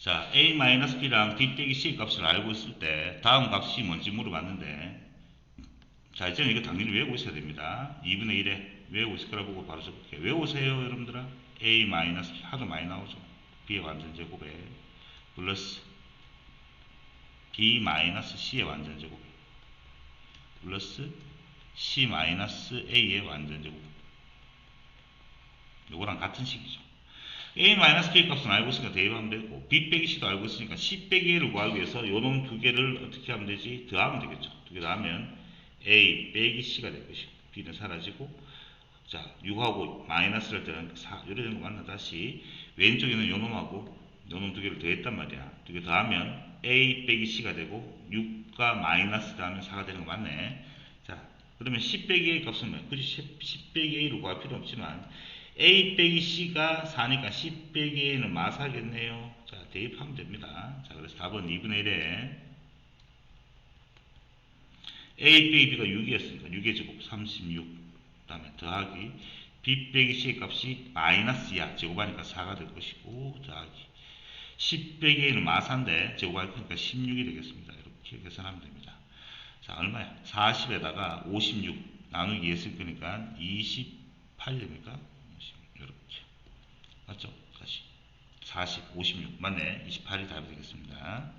자, a-b랑 b 빼기 c 값을 알고 있을 때 다음 값이 뭔지 물어봤는데 자, 이제는 이거 당연히 외우고 있어야 됩니다. 2분의 1에 외우고 있을 거라 보고 바로 적을게요. 외우세요, 여러분들아. a 마이너스 하도 많이 나오죠. b의 완전 제곱에 플러스 b 마이너스 완전 제곱 플러스 c 마이너스 완전 제곱 요거랑 같은 식이죠. A 마이너스 b 값은 알고 있으니까 대입하면 되고 b 빼기 c도 알고 있으니까 c 빼기 a를 구하기 위해서 요놈 두 개를 어떻게 하면 되지? 더하면 되겠죠. 두 개 더하면 a 빼기 c가 될 것이고 b는 사라지고 자 6하고 마이너스를 때는 4 이래 되는 거 맞나? 다시 왼쪽에는 요놈하고 요놈 두 개를 더했단 말이야. 두 개 더하면 a 빼기 c가 되고 6과 마이너스 더하면 4가 되는 거 맞네. 자 그러면 10 빼기 a 값은 뭐야? 굳이 10, 10 빼기 a로 구할 필요 없지만 a 빼기 c가 4니까 10 빼기 a는 마사겠네요. 자 대입하면 됩니다. 자 그래서 답은 2분의 1에 a 빼기 b가 6이었으니까 6의 제곱 36 그 다음에 더하기 b 빼기 c의 값이 마이너스야 제곱하니까 4가 될 것이고 더하기 10 빼기 a는 마사인데 제곱할 거니까 16이 되겠습니다. 이렇게 계산하면 됩니다. 자 얼마야? 40에다가 56 나누기 했을 거니까 28이 됩니까? 20, 이렇게 맞죠? 다시 40, 56 맞네 28이 답이 되겠습니다.